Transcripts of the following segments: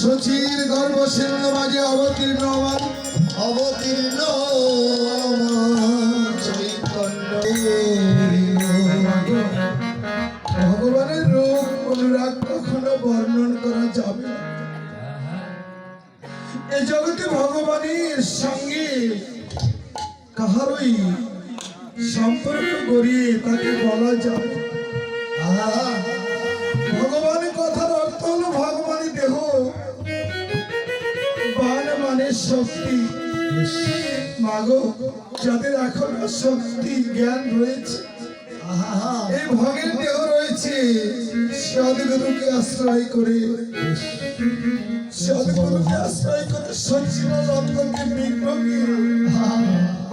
সচির গর্ভ সিংহ মাঝে অবতীর্ণ আমার অবতীর্ণ ভগবানের রূপ অনুরাগ কখনো বর্ণন করা যাবে না। জগতে ভগবানের সঙ্গে কাহারই সম্পর্ক গড়িয়ে তাকে বলা আহা, ভগবানের কথার অর্থ হলো ভগবানের দেহ। বান মানে শক্তি। মাগো যাদের এখন শক্তি জ্ঞান রয়েছে। এই ভগের দেহ রয়েছে। সদগুরুকে আশ্রয় করে সদগুরুকে আশ্রয় করে সচিবানন্দকে বিগ্রহকে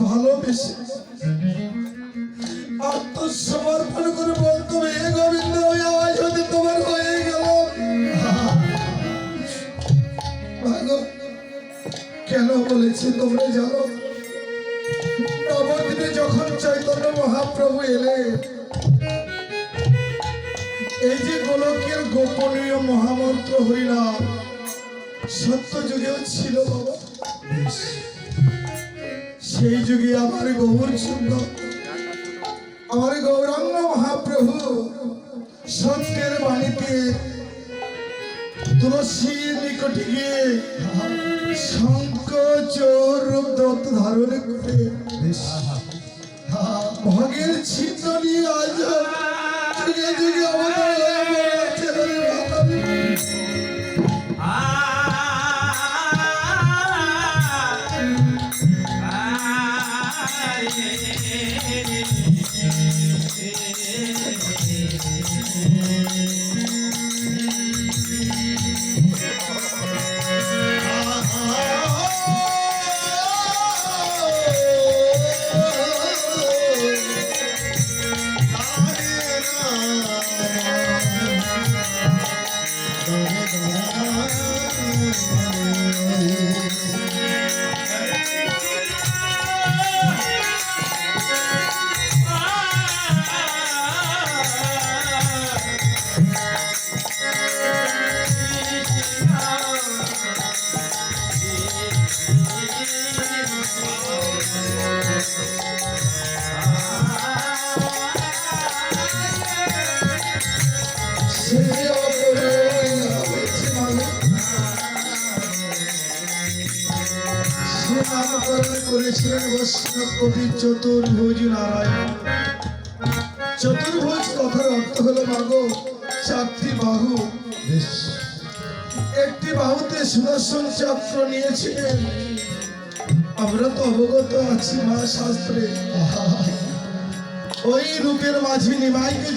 ভালোবেসে আত্মসমর্পণ করে বলতো, হে গোবিন্দ হতে তোমার হয়ে গেল। কেন বলেছি তোমরা জানো? নবদ্বীপে যখন চৈতন্য মহাপ্রভু এলে এই যে গোলকের গোপনীয় মহামন্ত্র হরিনাম সত্য যুগেও ছিল বাবা সেই যুগে আমার গৌর সুন্দর আমার গৌরাঙ্গ মহাপ্রভু সত্যের বাণীতে তুলসীর নিকটে গিয়ে শঙ্খ চোর রূপ দত্ত ধারণ করে ভগের ছিন্ন নিয়ে আজ যুগে যুগে অবতার হয়ে নামকরণ করেছিলেন বৈষ্ণব চতুর্ভুজ নারায়ণ। চতুর্ভুজ কথার অর্থ হলো, মাগো, চারটি বাহু। একটি বাহুতে সুদর্শন চক্র নিয়েছিলেন। আমরা তো অবগত আছি মা শাস্ত্রে ওই রূপের মাঝে নিমাইকে